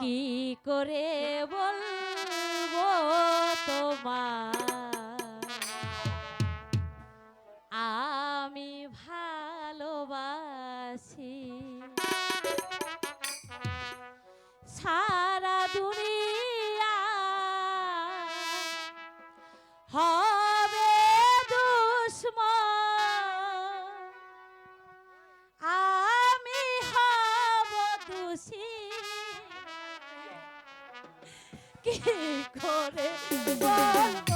কি করে বলব তোমার? আমি ভালোবাসি। সারা দুনিয়া que corre. Oh, oh.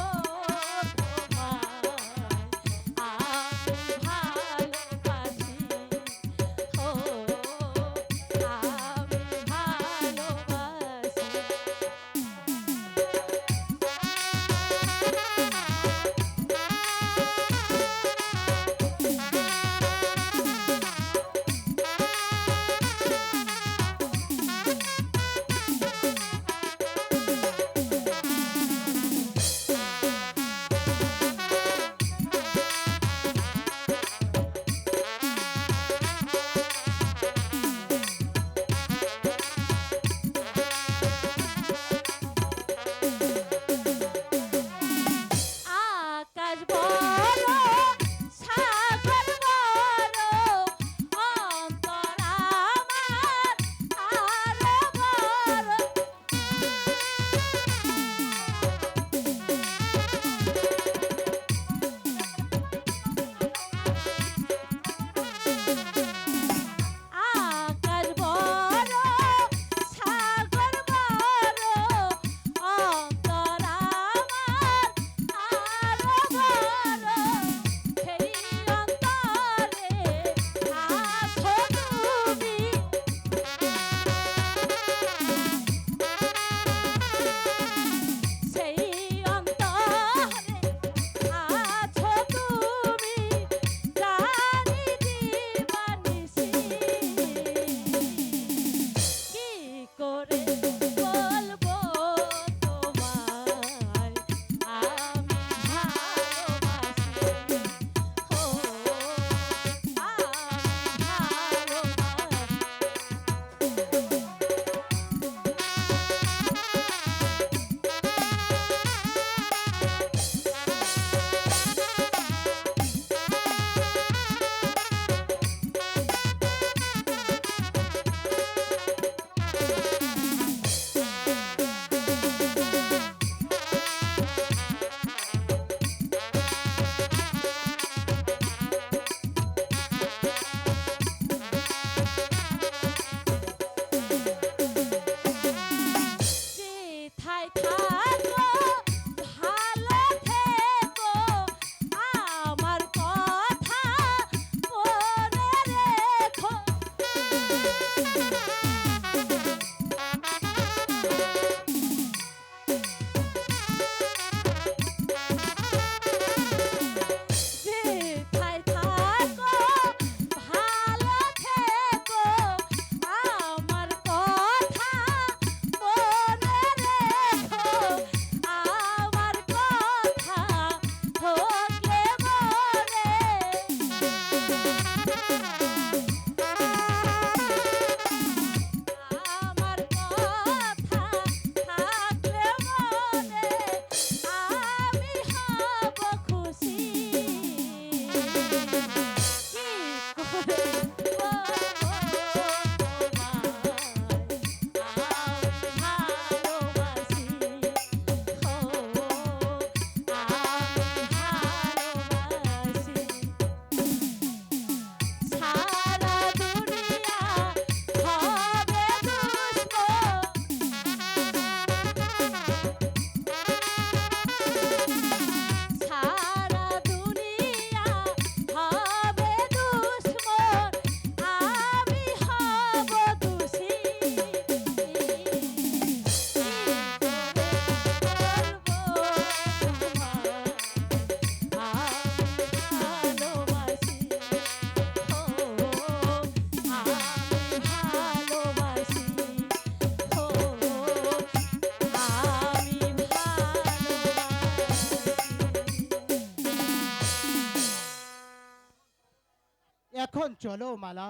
এখন চলো মালা।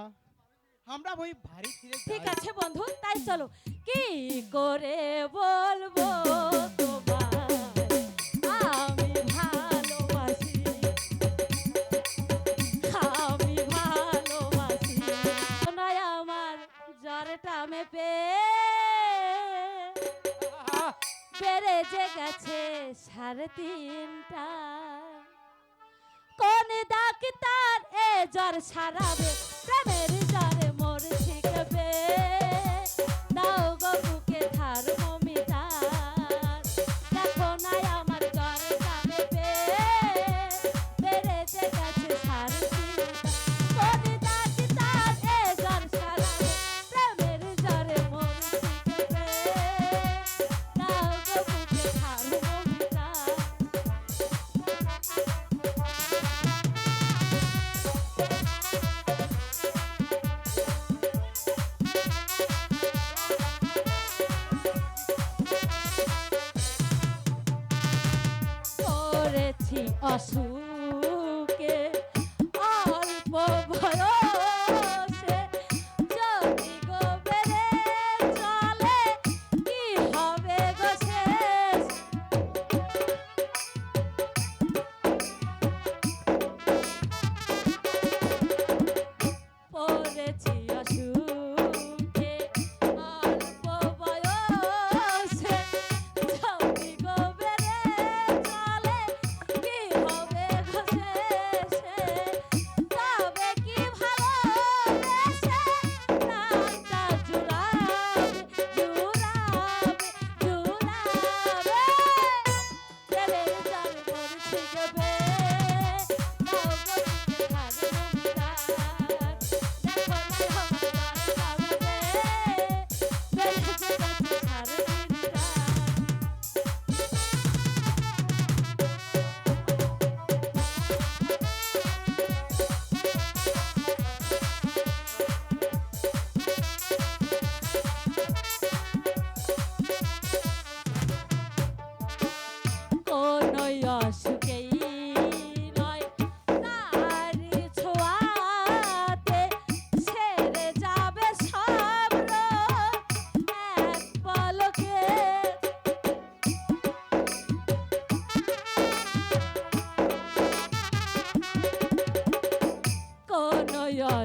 আমরা ওই ভারী ফিরে ঠিক আছে বন্ধু তাই চলো। কি করে বলব পেরে যে গেছে সাড়ে তিনটা। জ্বর সারাবে প্রেমের জ্বর posso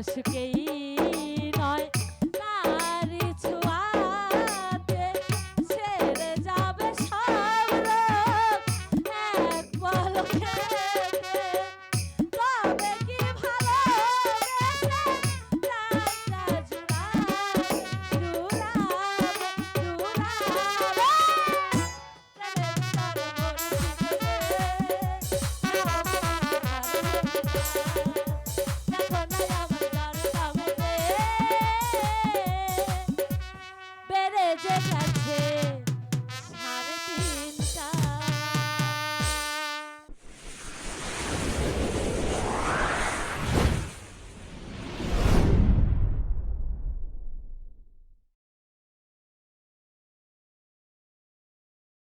acho que é satisfazer.